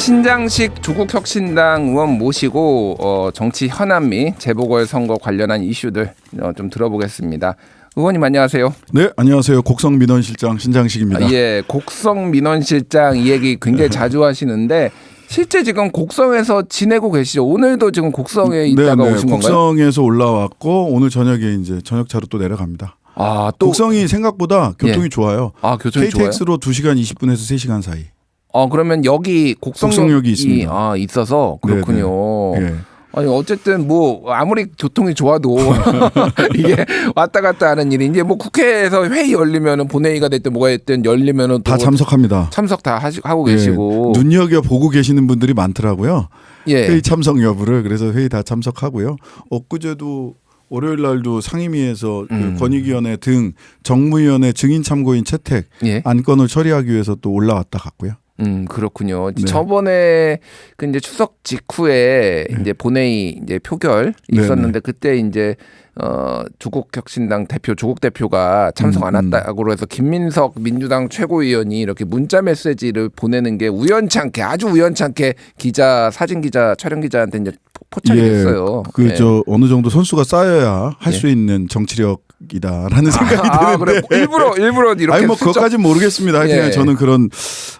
신장식 조국혁신당 의원 모시고 어, 정치 현안 및 재보궐 선거 관련한 이슈들 어, 좀 들어보겠습니다. 의원님 안녕하세요. 네, 안녕하세요. 곡성 민원실장 신장식입니다. 아, 예, 곡성 민원실장 이 얘기 굉장히 자주 하시는데 실제 지금 곡성에서 지내고 계시죠? 오늘도 지금 곡성에 있다가 네, 네. 오신 건가요? 곡성에서 올라왔고 오늘 저녁에 이제 저녁차로 또 내려갑니다. 아, 또 곡성이 생각보다 교통이 예. 좋아요. 아, 교통이 좋아요. KTX로 2시간 20분에서 3시간 사이. 어, 그러면 여기 곡성역이 있습니다. 아, 있어서 네, 그렇군요. 예. 아니 어쨌든 뭐 아무리 교통이 좋아도 이게 왔다 갔다 하는 일이 이제 뭐 국회에서 회의 열리면은 본회의가 됐든 뭐가 됐든 열리면은 또다 참석합니다. 참석 다 하시, 하고 예. 계시고 눈여겨 보고 계시는 분들이 많더라고요. 예. 회의 참석 여부를 그래서 회의 다 참석하고요. 엊그제도 월요일 날도 상임위에서 그 음. 권익위원회 등 정무위원회 증인 참고인 채택 예. 안건을 처리하기 위해서 또 올라왔다 갔고요. 음 그렇군요. 네. 저번에 그 이제 추석 직후에 이제 본회의 이제 표결 네, 있었는데 그때 이제 어 조국 혁신당 대표 조국 대표가 참석 안 음, 음. 해서 김민석 민주당 최고위원이 이렇게 문자 메시지를 보내는 게 우연찮게 아주 우연찮게 기자 사진 기자 촬영 기자한테 이제 포- 포착이 됐어요. 그 예. 저 어느 정도 선수가 쌓여야 할 예. 수 있는 정치력이다라는 생각이 아, 드는데. 그래 일부러 일부러 이렇게 아니 뭐 그것까지 모르겠습니다. 하여튼 예. 저는 그런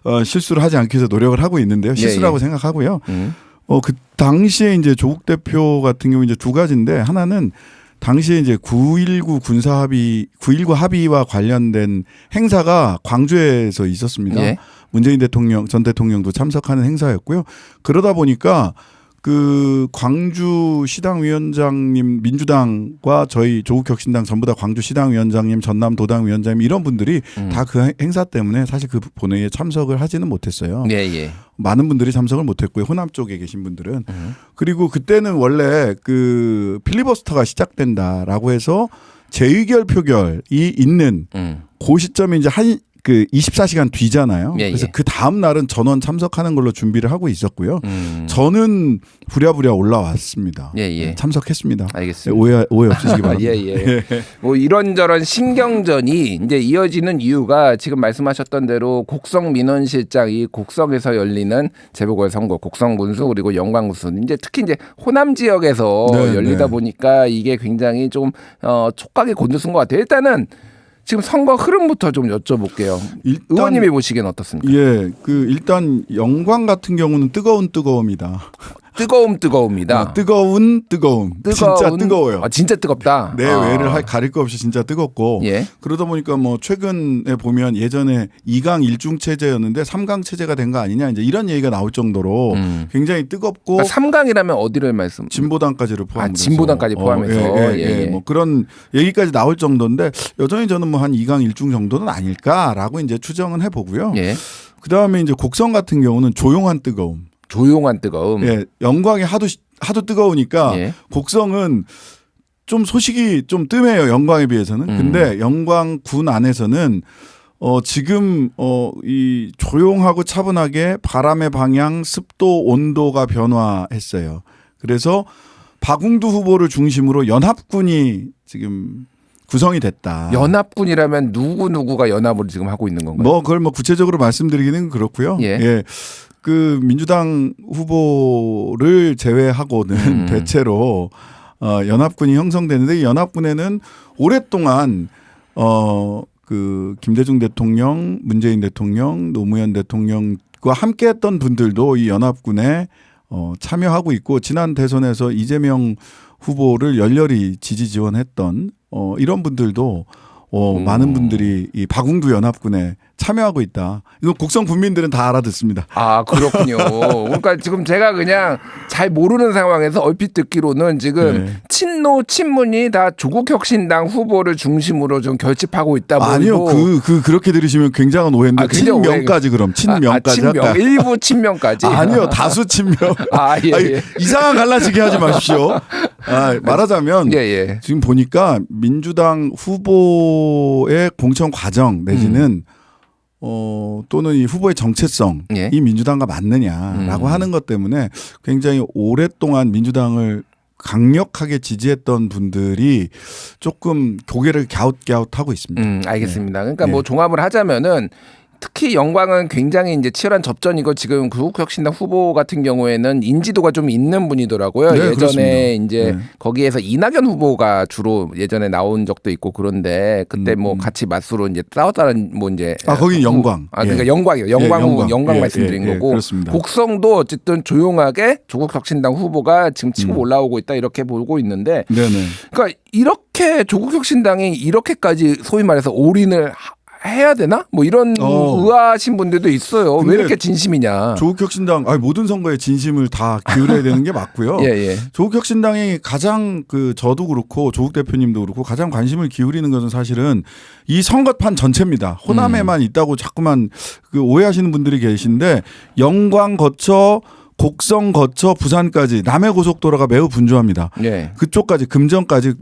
어, 실수를 하지 않기 위해서 노력을 하고 있는데요. 실수라고 예. 생각하고요. 음. 어그 당시에 이제 조국 대표 같은 경우 이제 두 가지인데 하나는 당시에 이제 9.19 군사 합의, 9.19 합의와 관련된 행사가 광주에서 있었습니다. 예. 문재인 대통령 전 대통령도 참석하는 행사였고요. 그러다 보니까 그 광주 시당 위원장님 민주당과 저희 조국 혁신당 전부 다 광주 시당 위원장님 전남 도당 위원장님 이런 분들이 음. 다그 행사 때문에 사실 그 본회의에 참석을 하지는 못했어요. 예, 예. 많은 분들이 참석을 못했고요. 호남 쪽에 계신 분들은 음. 그리고 그때는 원래 그 필리버스터가 시작된다라고 해서 재의결 표결이 있는 음. 그 시점이 이제 한 그 24시간 뒤잖아요. 예, 그래서 예. 그 다음 날은 전원 참석하는 걸로 준비를 하고 있었고요. 음. 저는 부랴부랴 올라왔습니다. 예, 예. 참석했습니다. 알겠습니다. 오해 오해 없으시기 바랍니다. 예, 예. 뭐 이런저런 신경전이 이제 이어지는 이유가 지금 말씀하셨던 대로 곡성 민원 실장이 곡성에서 열리는 재보궐 선거, 곡성 군수 그리고 영광 군수 이제 특히 이제 호남 지역에서 네, 열리다 네. 보니까 이게 굉장히 좀 어, 촉각이 곤두선 것 같아요. 일단은 지금 선거 흐름부터 좀 여쭤볼게요. 일단 의원님이 보시기엔 어떻습니까? 예, 그 일단 영광 같은 경우는 뜨거운 뜨거움이다. 뜨거움 뜨거움이다. 어, 뜨거운 뜨거움. 진짜 뜨거운- 뜨거워요. 아, 진짜 뜨겁다. 내 아. 외를 할 가릴 거 없이 진짜 뜨겁고 예. 그러다 보니까 뭐 최근에 보면 예전에 2강 1중 체제였는데 3강 체제가 된 거 아니냐 이제 이런 얘기가 나올 정도로 음. 굉장히 뜨겁고 그러니까 3강이라면 어디를 말씀? 진보당까지를 포함해서 아, 진보당까지 포함해서. 어, 예, 예, 예, 예. 예. 뭐 그런 얘기까지 나올 정도인데 여전히 저는 뭐 한 2강 1중 정도는 아닐까라고 이제 추정은 해 보고요. 예. 그다음에 이제 곡성 같은 경우는 조용한 뜨거움. 조용한 뜨거움. 예, 영광이 하도 시- 하도 뜨거우니까 예. 곡성은 좀 소식이 좀 뜸해요 영광에 비해서는. 음. 근데 영광 군 안에서는 어 지금 어이 조용하고 차분하게 바람의 방향, 습도, 온도가 변화했어요. 그래서 박웅두 후보를 중심으로 연합군이 지금 구성이 됐다. 연합군이라면 누구 누구가 연합을 지금 하고 있는 건가요? 뭐 그걸 뭐 구체적으로 말씀드리기는 그렇고요. 예. 그 민주당 후보를 제외하고는 음. 대체로 어 연합군이 형성되는데 이 연합군에는 오랫동안 어 그 김대중 대통령, 문재인 대통령, 노무현 대통령과 함께했던 분들도 이 연합군에 어 참여하고 있고 지난 대선에서 이재명 후보를 열렬히 지지 지원했던 어 이런 분들도 어 음. 많은 분들이 이 박웅두 연합군에 참여하고 있다. 이거 곡성 군민들은 다 알아듣습니다. 아 그렇군요. 그러니까 지금 제가 그냥 잘 모르는 상황에서 얼핏 듣기로는 지금 네. 친노 친문이 다 조국 혁신당 후보를 중심으로 좀 결집하고 있다 보이고 아니요, 그, 그, 그렇게 들으시면 굉장한 오해인데, 아, 굉장히 친명까지 그럼, 친명까지 아, 친명 할까? 일부 친명까지 아니요, 다수 친명. 아, 예, 아니, 예. 이상한 갈라치기 하지 마십시오. 아, 말하자면, 예, 예. 지금 보니까 민주당 후보의 공천 과정 내지는 어 또는 이 후보의 정체성 음. 예. 이 민주당과 맞느냐라고 음. 하는 것 때문에 굉장히 오랫동안 민주당을 강력하게 지지했던 분들이 조금 고개를 갸웃갸웃 하고 있습니다. 음, 알겠습니다. 그러니까 예. 뭐 종합을 하자면은 특히 영광은 굉장히 이제 치열한 접전이고 지금 구국혁신당 후보 같은 경우에는 인지도가 좀 있는 분이더라고요. 네, 예전에 그렇습니다. 이제 네. 거기에서 이낙연 후보가 주로 예전에 나온 적도 있고 그런데 그때 뭐 같이 맞수로 이제 싸웠다는 뭐 이제 음, 아, 거긴 영광. 아 그러니까 예. 영광이요. 영광 예, 후 영광. 영광 예, 말씀드린 예, 예, 거고 그렇습니다. 곡성도 어쨌든 조용하게 조국혁신당 후보가 지금 음. 치고 올라오고 있다 이렇게 보고 있는데 네네. 그러니까 이렇게 조국혁신당이 이렇게까지 소위 말해서 올인을 하- 해야 되나? 뭐 이런 어. 의아하신 분들도 있어요. 왜 이렇게 진심이냐? 조국혁신당 아니 모든 선거에 진심을 다 기울여야 되는 게 맞고요. 예, 예. 조국혁신당이 가장 그 저도 그렇고 조국 대표님도 그렇고 가장 관심을 기울이는 것은 사실은 이 선거판 전체입니다. 호남에만 있다고 자꾸만 그 오해하시는 분들이 계신데 영광 거쳐 곡성 거쳐 부산까지 남해 고속도로가 매우 분주합니다. 예. 그쪽까지 금정까지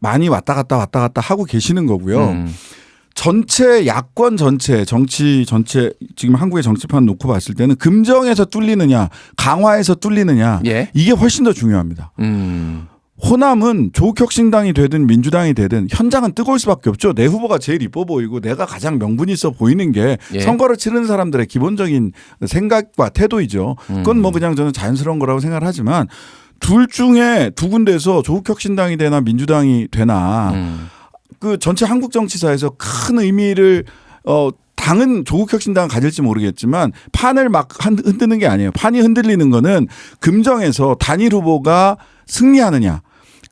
많이 왔다 갔다 왔다 갔다 하고 계시는 거고요. 음. 전체 야권 전체 정치 전체 지금 한국의 정치판 놓고 봤을 때는 금정에서 뚫리느냐 강화에서 뚫리느냐 예. 이게 훨씬 더 중요합니다. 음. 호남은 조국혁신당이 되든 민주당이 되든 현장은 뜨거울 수밖에 없죠. 내 후보가 제일 이뻐 보이고 내가 가장 명분 있어 보이는 게 예. 선거를 치르는 사람들의 기본적인 생각과 태도이죠. 그건 뭐 그냥 저는 자연스러운 거라고 생각을 하지만 둘 중에 두 군데에서 조국혁신당이 되나 민주당이 되나 음. 그 전체 한국 정치사에서 큰 의미를 어 당은 조국 혁신당 가질지 모르겠지만 판을 막 한- 흔드는 게 아니에요. 판이 흔들리는 거는 금정에서 단일 후보가 승리하느냐.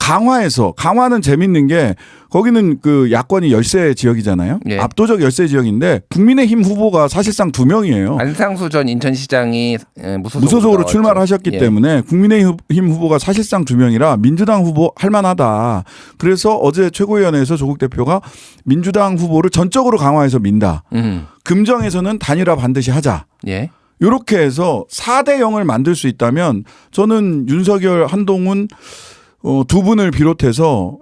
강화에서 강화는 재밌는 게 거기는 그 야권이 열세 지역이잖아요. 예. 압도적 열세 지역인데 국민의힘 후보가 사실상 두 명이에요. 안상수 전 인천시장이 예, 무소속 으로, 무소속으로 나왔죠. 출마를 하셨기 예. 때문에 국민의힘 후보가 사실상 두 명이라 민주당 후보 할만하다. 그래서 어제 최고위원회에서 조국 대표가 민주당 후보를 전적으로 강화해서 민다. 음. 금정에서는 단일화 반드시 하자. 예. 이렇게 해서 4대 0을 만들 수 있다면 저는 윤석열, 한동훈 어, 두 분을 비롯해서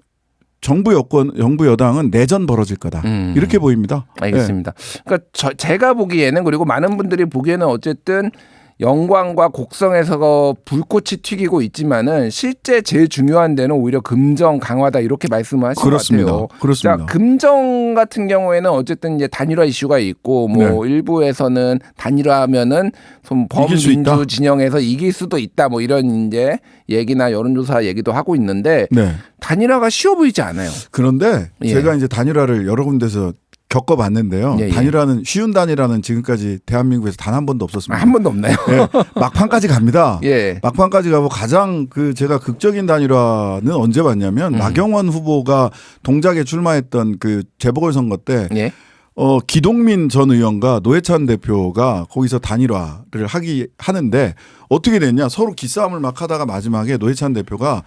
정부 여권, 정부 여당은 내전 벌어질 거다. 음. 이렇게 보입니다. 알겠습니다. 그러니까 저, 제가 보기에는 그리고 많은 분들이 보기에는 어쨌든 영광과 곡성에서 불꽃이 튀기고 있지만은 실제 제일 중요한 데는 오히려 금정 강화다 이렇게 말씀하신 그렇습니다. 것 같아요. 그렇습니다. 자, 금정 같은 경우에는 어쨌든 이제 단일화 이슈가 있고 뭐 일부에서는 단일화하면은 좀 네. 범민주 진영에서 이길 수도 있다 뭐 이런 이제 얘기나 여론조사 얘기도 하고 있는데 네. 단일화가 쉬워 보이지 않아요. 그런데 예. 제가 이제 단일화를 여러 군데서 겪어봤는데요. 예, 예. 단일화는 쉬운 단일화는 지금까지 대한민국에서 단 한 번도 아, 없었습니다. 한 번도 없나요? 예, 막판까지 갑니다. 예. 막판까지 가고 가장 그 제가 극적인 단일화는 언제 봤냐면 음. 나경원 후보가 동작에 출마했던 그 재보궐 선거 때 예. 어, 기동민 전 의원과 노회찬 대표가 거기서 단일화를 하기 하는데 어떻게 됐냐 서로 기싸움을 막 하다가 마지막에 노회찬 대표가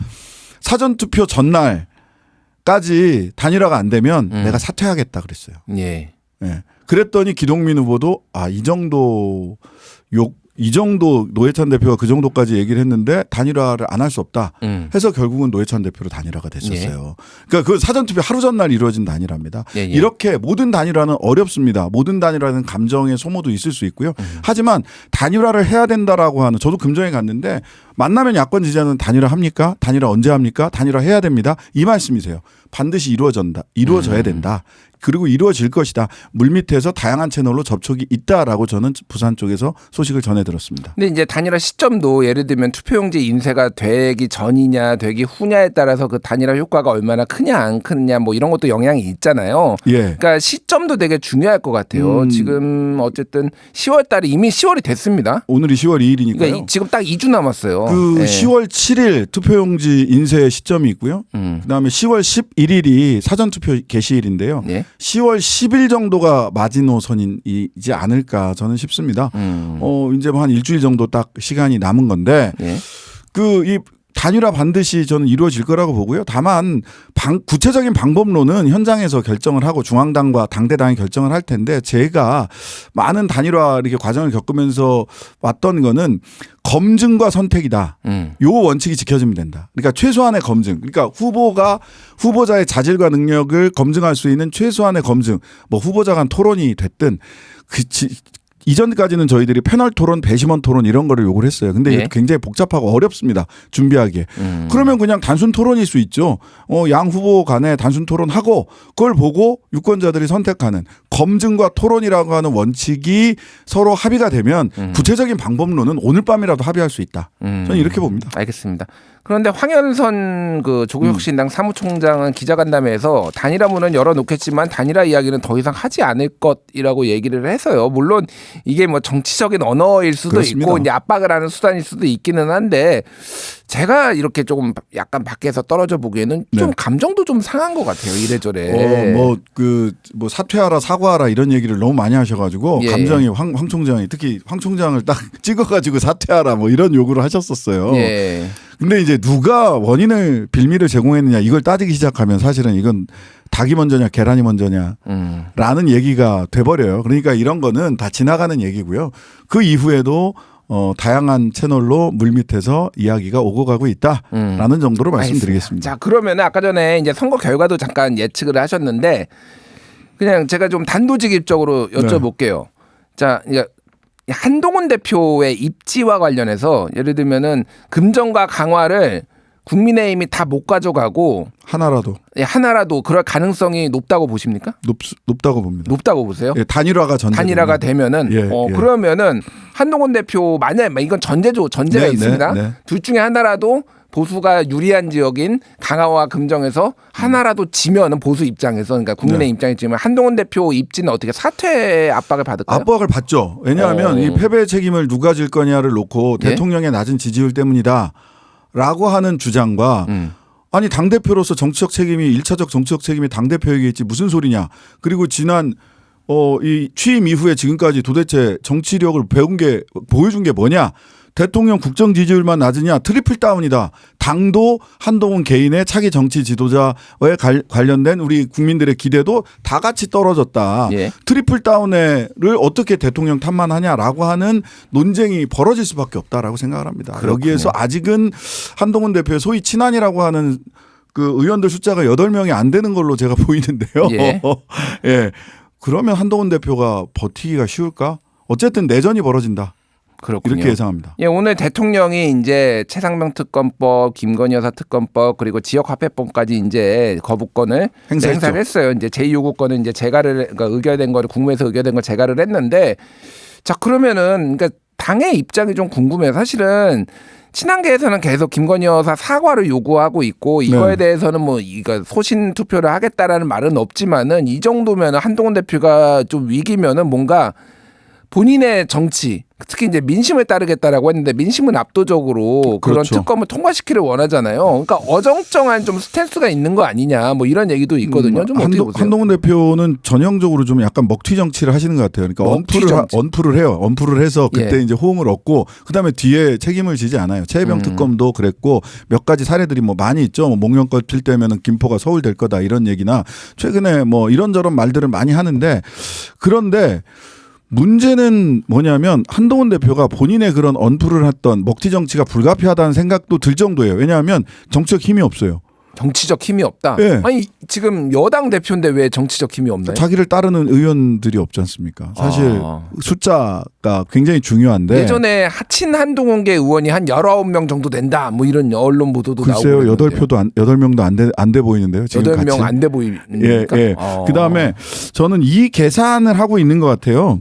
사전 투표 전날 까지 단일화가 안 되면 음. 내가 사퇴하겠다 그랬어요. 예. 예. 그랬더니 기동민 후보도 아 이 정도 욕 이 정도 노회찬 대표가 그 정도까지 얘기를 했는데 단일화를 안 할 수 없다. 음. 해서 결국은 노회찬 대표로 단일화가 됐었어요. 그러니까 그 사전 투표 하루 전날 이루어진 단일화입니다. 예, 예. 이렇게 모든 단일화는 어렵습니다. 모든 단일화는 감정의 소모도 있을 수 있고요. 음. 하지만 단일화를 해야 된다라고 하는 저도 금정에 갔는데 만나면 야권 지지자는 단일화 합니까? 단일화 언제 합니까? 단일화 해야 됩니다. 이 말씀이세요. 반드시 이루어진다. 이루어져야 음. 된다. 그리고 이루어질 것이다. 물밑에서 다양한 채널로 접촉이 있다라고 저는 부산 쪽에서 소식을 전해 들었습니다. 근데 이제 단일화 시점도 예를 들면 투표용지 인쇄가 되기 전이냐 되기 후냐에 따라서 그 단일화 효과가 얼마나 크냐 안 크느냐 뭐 이런 것도 영향이 있잖아요. 예. 그러니까 시점도 되게 중요할 것 같아요. 음. 지금 어쨌든 10월 달에 이미 10월이 됐습니다. 오늘이 10월 2일이니까요. 그러니까 이- 지금 딱 2주 남았어요. 그 예. 10월 7일 투표용지 인쇄 시점이 있고요. 음. 그다음에 10월 11일이 사전 투표 개시일인데요. 예. 10월 10일 정도가 마지노선이지 않을까 저는 싶습니다. 음. 어 이제 뭐한 일주일 정도 딱 시간이 남은 건데 예. 그이 단일화 반드시 저는 이루어질 거라고 보고요. 다만 방, 구체적인 방법론은 현장에서 결정을 하고 중앙당과 당대당이 결정을 할 텐데 제가 많은 단일화 이렇게 과정을 겪으면서 왔던 거는 검증과 선택이다. 음. 요 원칙이 지켜지면 된다. 그러니까 최소한의 검증. 그러니까 후보가 후보자의 자질과 능력을 검증할 수 있는 최소한의 검증. 뭐 후보자 간 토론이 됐든 그 지, 이전까지는 저희들이 패널 토론, 배심원 토론 이런 거를 요구를 했어요. 근데 예. 이게 굉장히 복잡하고 어렵습니다. 준비하기에. 음. 그러면 그냥 단순 토론일 수 있죠. 어, 양 후보 간에 단순 토론하고 그걸 보고 유권자들이 선택하는 검증과 토론이라고 하는 원칙이 서로 합의가 되면 구체적인 방법론은 오늘 밤이라도 합의할 수 있다. 음. 저는 이렇게 봅니다. 알겠습니다. 그런데 황현선 그 조국혁신당 사무총장은 기자간담회에서 단일화문은 열어놓겠지만 단일화 이야기는 더 이상 하지 않을 것이라고 얘기를 해서요. 물론 이게 뭐 정치적인 언어일 수도 그렇습니다. 있고 이제 압박을 하는 수단일 수도 있기는 한데 제가 이렇게 조금 약간 밖에서 떨어져 보기에는 좀 네. 감정도 좀 상한 것 같아요. 이래저래. 어, 뭐, 그, 뭐, 사퇴하라, 사과하라 이런 얘기를 너무 많이 하셔가지고, 예. 감정이 황, 황 총장이 특히 황 총장을 딱 찍어가지고 사퇴하라 뭐 이런 요구를 하셨었어요. 예. 근데 이제 누가 원인을 빌미를 제공했느냐 이걸 따지기 시작하면 사실은 이건 닭이 먼저냐 계란이 먼저냐 음. 라는 얘기가 돼버려요. 그러니까 이런 거는 다 지나가는 얘기고요. 그 이후에도 어, 다양한 채널로 물밑에서 이야기가 오고 가고 있다라는 정도로 말씀드리겠습니다. 자, 그러면 아까 전에 이제 선거 결과도 잠깐 예측을 하셨는데 그냥 제가 좀 단도직입적으로 네. 여쭤볼게요. 자, 이제 한동훈 대표의 입지와 관련해서 예를 들면은 금정과 강화를 국민의힘이 다 못 가져가고 하나라도 하나라도 그럴 가능성이 높다고 보십니까? 높, 높다고 봅니다. 높다고 보세요? 예, 단일화가 전제. 단일화가 되면은 예, 어 예. 그러면은 한동훈 대표 만약 이건 전제죠 전제가 네, 있습니다. 네, 네. 둘 중에 하나라도 보수가 유리한 지역인 강화와 금정에서 하나라도 지면은 보수 입장에서 그러니까 국민의 네. 입장에 지면 한동훈 대표 입지는 어떻게 사퇴 압박을 받을까요? 압박을 받죠. 왜냐하면 어. 이 패배 책임을 누가 질 거냐를 놓고 예? 대통령의 낮은 지지율 때문이다라고 하는 주장과 음. 아니 당 대표로서 정치적 책임이 일차적 정치적 책임이 당 대표에게 있지 무슨 소리냐. 그리고 지난 어 이 취임 이후에 지금까지 도대체 정치력을 배운 게 보여준 게 뭐냐? 대통령 국정 지지율만 낮으냐? 트리플 다운이다. 당도 한동훈 개인의 차기 정치 지도자에 갈- 관련된 우리 국민들의 기대도 다 같이 떨어졌다. 예. 트리플 다운을 어떻게 대통령 탓만하냐라고 하는 논쟁이 벌어질 수밖에 없다라고 생각을 합니다. 그렇군요. 여기에서 아직은 한동훈 대표의 소위 친한이라고 하는 그 의원들 숫자가 8명이 안 되는 걸로 제가 보이는데요. 예. 예. 그러면 한동훈 대표가 버티기가 쉬울까? 어쨌든 내전이 벌어진다. 그렇군요. 이렇게 예상합니다. 예, 오늘 대통령이 이제 최상명 특검법, 김건희 여사 특검법 그리고 지역 화폐법까지 이제 거부권을 행사했죠. 행사를 했어요. 이제 제2요구권은 이제 제가를 그러니까 의결된 거를 국무에서 의결된 걸 제가를 했는데 자 그러면은 그러니까 당의 입장이 좀 궁금해요. 사실은 친한계에서는 계속 김건희 여사 사과를 요구하고 있고 이거에 네. 대해서는 뭐 이거 소신 투표를 하겠다라는 말은 없지만은 이 정도면은 한동훈 대표가 좀 위기면은 뭔가 본인의 정치 특히 이제 민심을 따르겠다라고 했는데 민심은 압도적으로 그런 그렇죠. 특검을 통과시키를 원하잖아요. 그러니까 어정쩡한 좀 스탠스가 있는 거 아니냐 뭐 이런 얘기도 있거든요. 좀 어떻게 한동? 한동훈 대표는 전형적으로 좀 약간 먹튀 정치를 하시는 것 같아요. 그러니까 언프를 하- 정치. 언프를 해요. 언프를 해서 그때 예. 이제 호응을 얻고 그다음에 뒤에 책임을 지지 않아요. 최혜병 음. 특검도 그랬고 몇 가지 사례들이 뭐 많이 있죠. 뭐 목련껏 필 때면은 김포가 서울 될 거다 이런 얘기나 최근에 뭐 이런저런 말들을 많이 하는데 그런데 문제는 뭐냐면 한동훈 대표가 본인의 그런 언프를 했던 먹튀 정치가 불가피하다는 생각도 들 정도예요. 왜냐하면 정치적 힘이 없어요. 정치적 힘이 없다. 예. 아니 지금 여당 대표인데 왜 정치적 힘이 없나요? 자기를 따르는 의원들이 없지 않습니까? 사실 아. 숫자가 굉장히 중요한데 예전에 하친 한동훈계 의원이 한 19명 정도 된다. 뭐 이런 언론 보도도 글쎄요 나오고 여덟 표도 안 여덟 명도 안돼안돼 보이는데요. 지금 여덟 같이. 명안돼 보이니까. 예, 예. 아. 그다음에 저는 이 계산을 하고 있는 것 같아요.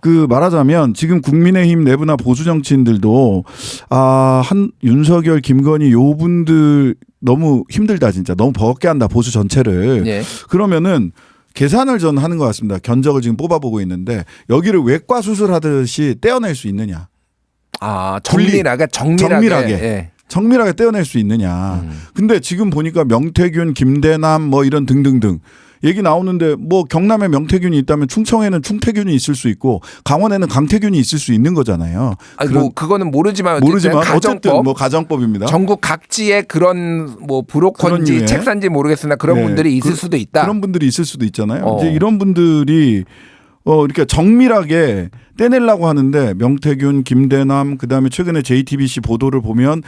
그 말하자면 지금 국민의힘 내부나 보수 정치인들도 아 한 윤석열, 김건희 요 분들 너무 힘들다 진짜 너무 버겁게 한다 보수 전체를 예. 그러면은 계산을 전 하는 것 같습니다. 견적을 지금 뽑아보고 있는데 여기를 외과 수술하듯이 떼어낼 수 있느냐, 아. 정밀하게 정밀하게. 정밀하게. 예. 정밀하게 떼어낼 수 있느냐. 음. 근데 지금 보니까 명태균, 김대남 뭐 이런 등등등 얘기 나오는데 뭐 경남에 명태균이 있다면 충청에는 충태균이 있을 수 있고 강원에는 강태균이 있을 수 있는 거잖아요. 아니 뭐 그거는 모르지만 어쨌든 모르지만 가정법 어쨌든 뭐 가정법입니다. 전국 각지에 그런 뭐 브로커인지? 책사인지 모르겠으나 그런 네. 분들이 있을 그- 수도 있다. 그런 분들이 있을 수도 있잖아요. 어. 이제 이런 분들이 어 이렇게 정밀하게 떼내려고 하는데 명태균, 김대남 그 다음에 최근에 JTBC 보도를 보면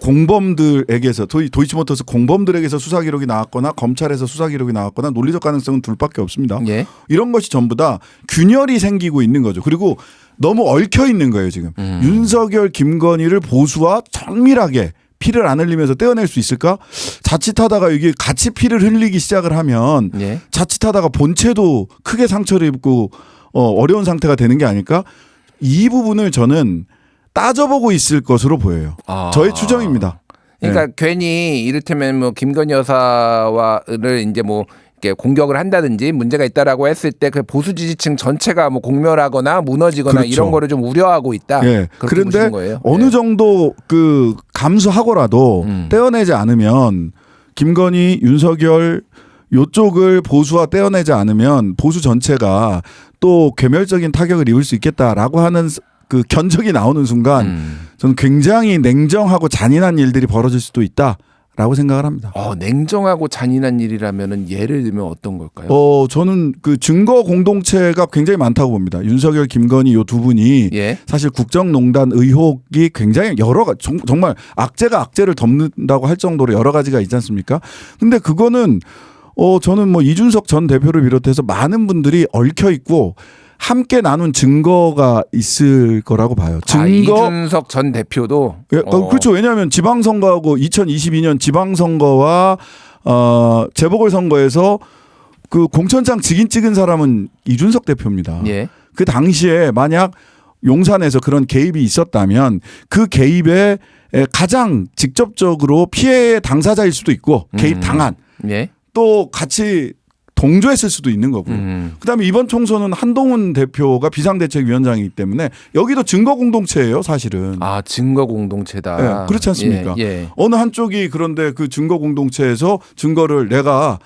공범들에게서 도이, 도이치모터스 공범들에게서 수사 기록이 나왔거나 검찰에서 수사 기록이 나왔거나 논리적 가능성은 둘밖에 없습니다. 예. 이런 것이 전부 다 균열이 생기고 있는 거죠. 그리고 너무 얽혀 있는 거예요, 지금. 음. 윤석열, 김건희를 보수와 정밀하게 피를 안 흘리면서 떼어낼 수 있을까? 자칫하다가 이게 같이 피를 흘리기 시작을 하면 예. 자칫하다가 본체도 크게 상처를 입고 어, 어려운 상태가 되는 게 아닐까? 이 부분을 저는 따져보고 있을 것으로 보여요. 아. 저의 추정입니다. 그러니까 네. 괜히 이를테면 뭐 김건희 여사와를 이제 뭐 이렇게 공격을 한다든지 문제가 있다라고 했을 때 그 보수 지지층 전체가 뭐 공멸하거나 무너지거나 그렇죠. 이런 거를 좀 우려하고 있다. 예. 그런데. 어느 예. 정도 그 감수하고라도 음. 떼어내지 않으면 김건희, 윤석열 요쪽을 보수와 떼어내지 않으면 보수 전체가 또 괴멸적인 타격을 입을 수 있겠다라고 하는 그 견적이 나오는 순간 음. 저는 굉장히 냉정하고 잔인한 일들이 벌어질 수도 있다 라고 생각을 합니다. 어, 냉정하고 잔인한 일이라면은 예를 들면 어떤 걸까요? 어, 저는 그 증거 공동체가 굉장히 많다고 봅니다. 윤석열, 김건희 요 두 분이 예. 사실 국정농단 의혹이 굉장히 여러 가 정, 정말 악재가 악재를 덮는다고 할 정도로 여러 가지가 있지 않습니까? 근데 그거는 어 저는 뭐 이준석 전 대표를 비롯해서 많은 분들이 얽혀 있고 함께 나눈 증거가 있을 거라고 봐요. 아, 증거 이준석 전 대표도 예, 어, 그렇죠. 왜냐하면 지방선거하고 2022년 지방선거와 어 재보궐 선거에서 그 공천장 직인 찍은 사람은 이준석 대표입니다. 예. 그 당시에 만약 용산에서 그런 개입이 있었다면 그 개입에 에, 가장 직접적으로 피해 당사자일 수도 있고 개입 음. 당한 예. 또 같이 동조했을 수도 있는 거고요. 음. 그다음에 이번 총선은 한동훈 대표가 비상대책위원장이기 때문에 여기도 증거 공동체예요, 사실은. 아 증거 공동체다. 예, 그렇지 않습니까? 예. 예. 어느 한쪽이 그런데 그 증거 공동체에서 증거를 내가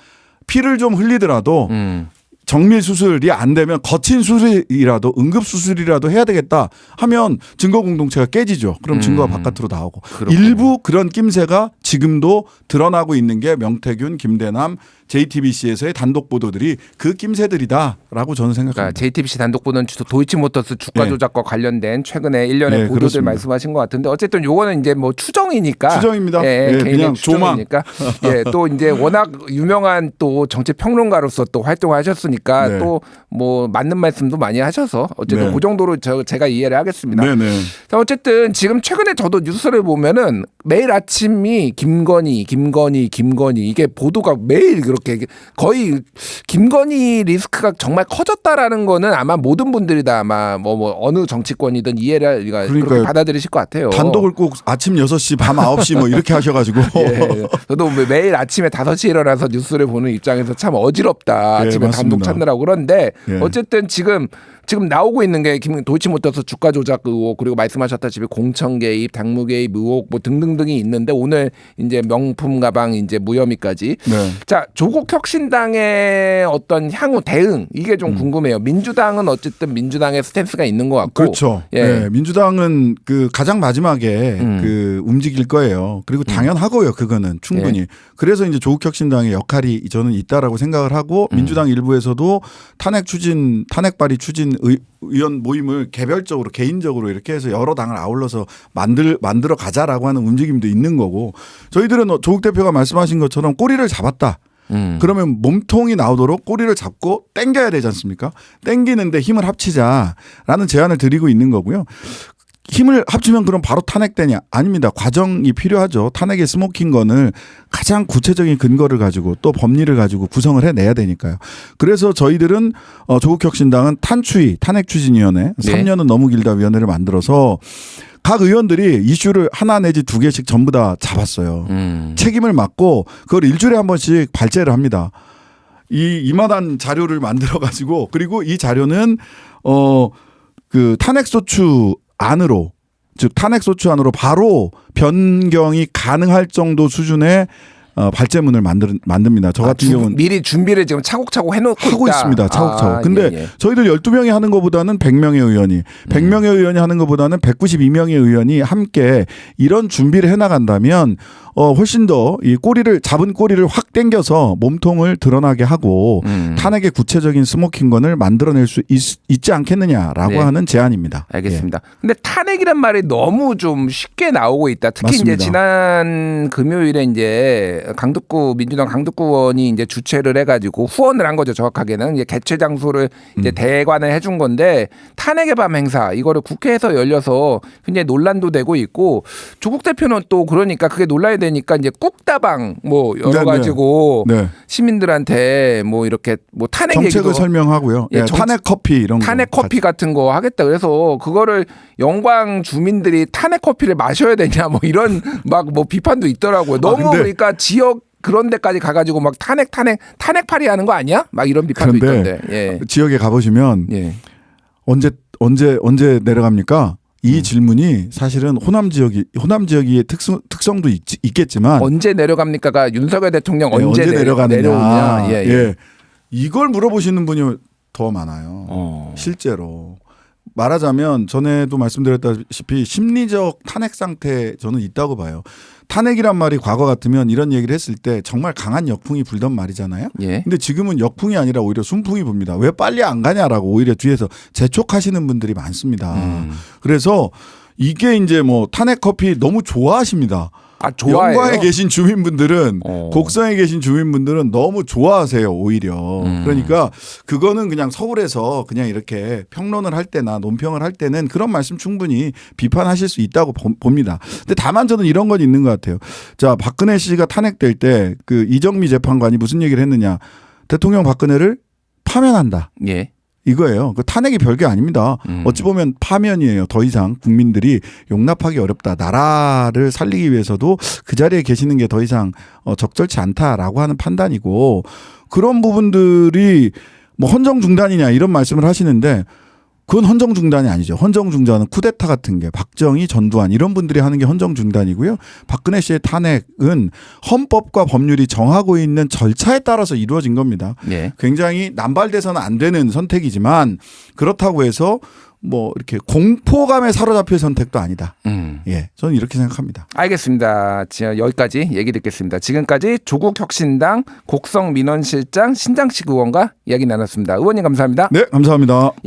피를 좀 흘리더라도 음. 정밀 수술이 안 되면 거친 수술이라도 응급 수술이라도 해야 되겠다 하면 증거 공동체가 깨지죠. 그럼 증거가 음. 바깥으로 나오고 그렇군요. 일부 그런 낌새가 지금도 드러나고 있는 게 명태균, 김대남, JTBC에서의 단독 보도들이 그 낌새들이다라고 저는 그러니까 생각합니다. JTBC 단독 보는 주도 도이치모터스 주가 네. 조작과 관련된 최근에 일련의 네, 보도들 그렇습니다. 말씀하신 것 같은데 어쨌든 요거는 이제 뭐 추정이니까 추정입니다. 예, 예, 개인의 그냥. 추정이니까 예, 또 이제 워낙 유명한 또 정치 평론가로서 또 활동하셨으니까 네. 또뭐 맞는 말씀도 많이 하셔서 어쨌든 네. 그 정도로 저 제가 이해를 하겠습니다. 네 네. 자, 어쨌든 지금 최근에 저도 뉴스를 보면은 매일 아침이 김건희, 김건희, 김건희 이게 보도가 매일 그렇게 거의 김건희 리스크가 정말 커졌다라는 거는 아마 모든 분들이 다 아마 뭐, 뭐 어느 정치권이든 이해를 그렇게. 받아들이실 것 같아요. 단독을 꼭 아침 6시, 밤 9시 뭐 이렇게 하셔 가지고. 예, 저도 매- 매일 아침에 5시에 일어나서 뉴스를 보는 입장에서 참 어지럽다. 예, 아침에 맞습니다. 단독 찾느라고 그런데 예. 어쨌든 지금 지금 나오고 있는 게김 도이치모터스 주가 조작 의혹 그리고 말씀하셨다시피 공천 개입, 당무 개입 의혹 뭐 등등등이 있는데 오늘 이제 명품 가방 이제 무혐의까지 네. 자 조국 혁신당의 어떤 향후 대응 이게 좀 궁금해요. 민주당은 어쨌든 민주당의 스탠스가 있는 것 같고 음. 그렇죠. 예. 네, 민주당은 그 가장 마지막에 음. 그 움직일 거예요. 그리고 당연하고요. 그거는 충분히. 예. 그래서 이제 조국 혁신당의 역할이 저는 있다라고 생각을 하고 음. 민주당 일부에서도 탄핵 추진, 탄핵 발의 추진 의, 의원 모임을 개별적으로 개인적으로 이렇게 해서 여러 당을 아울러서 만들 만들어 가자라고 하는 움직임도 있는 거고 저희들은 어, 조국 대표가 말씀하신 것처럼 꼬리를 잡았다. 음. 그러면 몸통이 나오도록 꼬리를 잡고 땡겨야 되지 않습니까? 땡기는데 힘을 합치자라는 제안을 드리고 있는 거고요. 힘을 합치면 그럼 바로 탄핵되냐? 아닙니다. 과정이 필요하죠. 탄핵의 스모킹건을 가장 구체적인 근거를 가지고 또 법리를 가지고 구성을 해내야 되니까요. 그래서 저희들은 어, 조국혁신당은 탄추위 탄핵추진위원회 네. 3년은 너무 길다 위원회를 만들어서 각 의원들이 이슈를 하나 내지 두 개씩 전부 다 잡았어요. 음. 책임을 맡고 그걸 일주일에 한 번씩 발제를 합니다. 이 이만한 자료를 만들어 가지고 그리고 이 자료는 어 그 탄핵 소추 안으로 즉 탄핵 소추 안으로 바로 변경이 가능할 정도 수준의 어, 발제문을 만들 만듭니다. 저 아, 같은 주- 경우는 미리 준비를 지금 차곡차곡 해놓고 하고 있다. 있습니다. 차곡차곡. 아, 근데 예, 예. 저희들 12명이 하는 것보다는 100명의 의원이, 100명의 의원이 하는 것보다는 192명의 의원이 함께 이런 준비를 해 나간다면 어 훨씬 더 이 꼬리를 잡은 꼬리를 확 당겨서 몸통을 드러나게 하고 음. 탄핵의 구체적인 스모킹건을 만들어낼 수 있, 지 않겠느냐라고 네. 하는 제안입니다. 알겠습니다. 근데 탄핵이란 말이 너무 좀 쉽게 나오고 있다. 특히 맞습니다. 이제 지난 금요일에 이제 강북구 민주당 강북구 의원이 이제 주최를 해가지고 후원을 한 거죠. 정확하게는 이제 개최 장소를 음. 이제 대관을 해준 건데 탄핵의 밤 행사 이거를 국회에서 열려서 굉장히 논란도 되고 있고 조국 대표는 또 그러니까 그게 논란이 되니까 이제 꾹다방 뭐 네, 열어 네. 가지고 네. 시민들한테 뭐 이렇게 뭐 탄핵 정책을 얘기도 설명하고요. 예, 예, 정- 탄핵 커피 이런 거. 탄핵 커피 같은 거 하겠다. 그래서 그거를 영광 주민들이 탄핵 커피를 마셔야 되냐 뭐 이런 막 뭐 비판도 있더라고요. 너무 근데- 그러니까 지역 그런 데까지 가가지고 막 탄핵 탄핵 탄핵 파리 하는 거 아니야? 막 이런 비판도 있던데. 예. 지역에 가보시면 예. 언제 언제 언제 내려갑니까? 이 음. 질문이 사실은 호남 지역이 호남 지역의 특성 특성도 있, 있겠지만 언제 내려갑니까가 윤석열 대통령 예, 언제, 내려, 내려가느냐. 내려오냐. 예, 예. 이걸 물어보시는 분이 더 많아요. 어. 실제로 말하자면 전에도 말씀드렸다시피 심리적 탄핵 상태 저는 있다고 봐요. 탄핵이란 말이 과거 같으면 이런 얘기를 했을 때 정말 강한 역풍이 불던 말이잖아요. 예. 근데 지금은 역풍이 아니라 오히려 순풍이 붑니다. 왜 빨리 안 가냐라고 오히려 뒤에서 재촉하시는 분들이 많습니다. 음. 그래서 이게 이제 뭐 탄핵 커피 너무 좋아하십니다. 아 좋아해요. 영광에 계신 주민분들은 어. 곡성에 계신 주민분들은 너무 좋아하세요 오히려 음. 그러니까 그거는 그냥 서울에서 그냥 이렇게 평론을 할 때나 논평을 할 때는 그런 말씀 충분히 비판하실 수 있다고 보- 봅니다 근데 다만 저는 이런 건 있는 것 같아요 자 박근혜 씨가 탄핵될 때 그 이정미 재판관이 무슨 얘기를 했느냐 대통령 박근혜를 파면한다 예. 이거예요. 그 탄핵이 별게 아닙니다. 음. 어찌 보면 파면이에요. 더 이상 국민들이 용납하기 어렵다. 나라를 살리기 위해서도 그 자리에 계시는 게 더 이상 어, 적절치 않다라고 하는 판단이고 그런 부분들이 뭐 헌정 중단이냐 이런 말씀을 하시는데 그건 헌정 중단이 아니죠. 헌정 중단은 쿠데타 같은 게 박정희, 전두환 이런 분들이 하는 게 헌정 중단이고요. 박근혜 씨의 탄핵은 헌법과 법률이 정하고 있는 절차에 따라서 이루어진 겁니다. 예. 굉장히 남발돼서는 안 되는 선택이지만 그렇다고 해서 뭐 이렇게 공포감에 사로잡힐 선택도 아니다. 음. 예, 저는 이렇게 생각합니다. 알겠습니다. 지- 여기까지 얘기 듣겠습니다. 지금까지 조국 혁신당 곡성 민원실장 신장식 의원과 이야기 나눴습니다. 의원님 감사합니다. 네, 감사합니다.